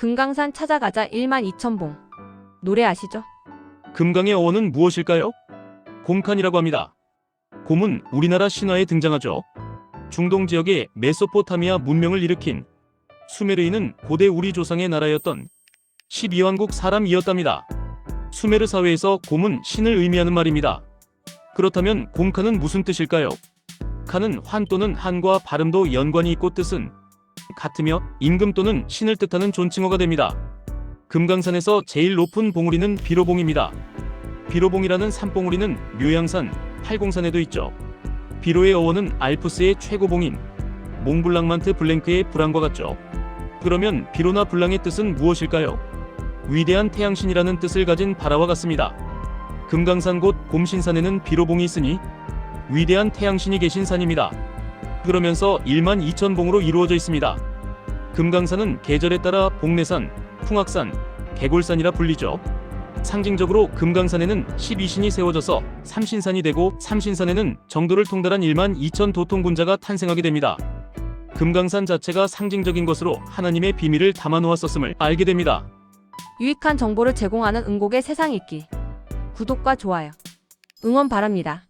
금강산 찾아가자 1만 2천 봉. 노래 아시죠? 금강의 어원은 무엇일까요? 곰칸이라고 합니다. 곰은 우리나라 신화에 등장하죠. 중동 지역의 메소포타미아 문명을 일으킨 수메르인은 고대 우리 조상의 나라였던 12왕국 사람이었답니다. 수메르 사회에서 곰은 신을 의미하는 말입니다. 그렇다면 곰칸은 무슨 뜻일까요? 칸은 환 또는 한과 발음도 연관이 있고 뜻은 같으며 임금 또는 신을 뜻하는 존칭어가 됩니다. 금강산에서 제일 높은 봉우리는 비로봉입니다. 비로봉이라는 산봉우리는 묘양산, 팔공산에도 있죠. 비로의 어원은 알프스의 최고봉인 몽블랑만트 블랭크의 불황과 같죠. 그러면 비로나 블랑의 뜻은 무엇일까요? 위대한 태양신이라는 뜻을 가진 바라와 같습니다. 금강산 곳 곰신산에는 비로봉이 있으니 위대한 태양신이 계신 산입니다. 그러면서 1만 2천 봉으로 이루어져 있습니다. 금강산은 계절에 따라 복내산, 풍악산, 개골산이라 불리죠. 상징적으로 금강산에는 12신이 세워져서 삼신산이 되고 삼신산에는 정도를 통달한 1만 2천 도통군자가 탄생하게 됩니다. 금강산 자체가 상징적인 것으로 하나님의 비밀을 담아 놓았었음을 알게 됩니다. 유익한 정보를 제공하는 응곡의 세상 읽기. 구독과 좋아요. 응원 바랍니다.